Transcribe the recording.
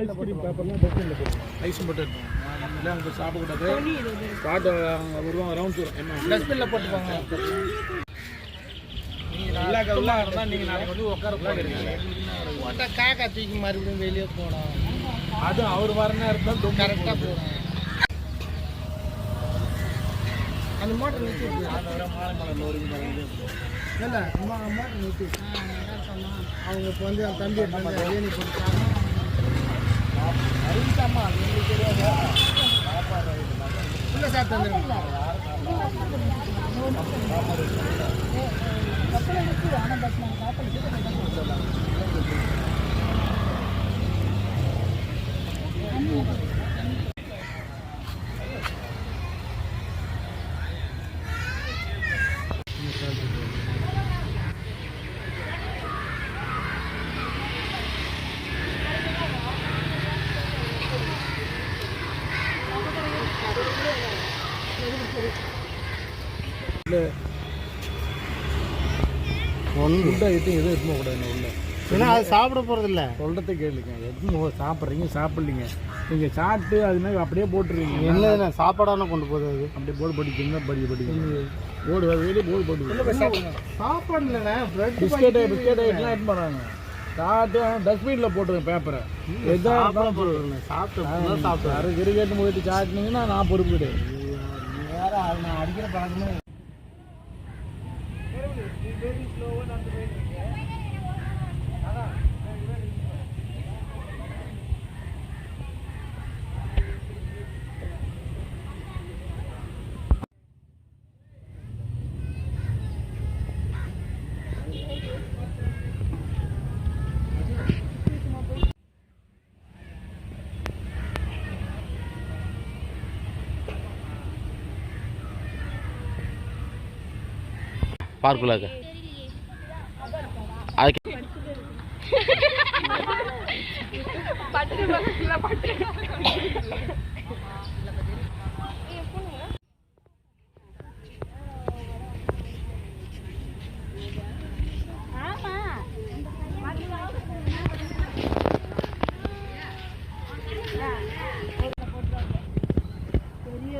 Ice cream பேப்பர்லாம் அவங்க சாப்பிடக்கூடாது காட்டு அவங்க வருவாங்க ரவுண்ட்ஸ் என்ன டஸ்ட்பின்ல போட்டுப்பாங்க எல்லா இருந்தால் நீங்கள் நாளைக்கு வந்து உட்கார போகிறீங்க காக்கா தூக்கி மறுபடியும் வெளியே போனோம் அதுவும் அவர் வர நேரத்தில் கரெக்டாக போகணும் அந்த மோட்டர் நிறுத்தி இல்லை அம்மா மோட்டர் நிறுத்தி அவங்க இப்போ வந்து என் தம்பி. வந்து ஏணி போட்டு இல்லை சாப்பிட்டு வந்துருங்க ஒன்று ஃபுட்டை எதுவும் எதுவும் கூடாது உள்ள ஏன்னா அது சாப்பிட போகிறதில்ல சொல்கிறத கேளுங்க. எதுவும் சாப்பிட்றீங்க சாப்பிட்லீங்க. நீங்கள் சாப்பிட்டு அது மாதிரி அப்படியே போட்டுருவீங்க என்ன சாப்பாடான கொண்டு போகுது அது? அப்படியே போர்டு படிக்கிறீங்க படி படிக்க போர்டு அது வெளியே போர்டு போட்டு சாப்பாடு இல்லைண்ணே பிரெட் பிஸ்கெட்டு பிஸ்கெட் ஐட்டெலாம் எடுத்து போகிறாங்க சாப்பிட்டு டஸ்ட்பினில் போட்டுருங்க பேப்பரை இருந்தாலும் சாப்பிட்டு சாப்பிட்டு கிரிக்கெட் போயிட்டு சாட்டினீங்கன்னா நான் பொறுப்பு கிடையாது. வேற நான் அடிக்கிற பழக்கமே பார்க்குள்ளாக்க அதுக்கு பெரிய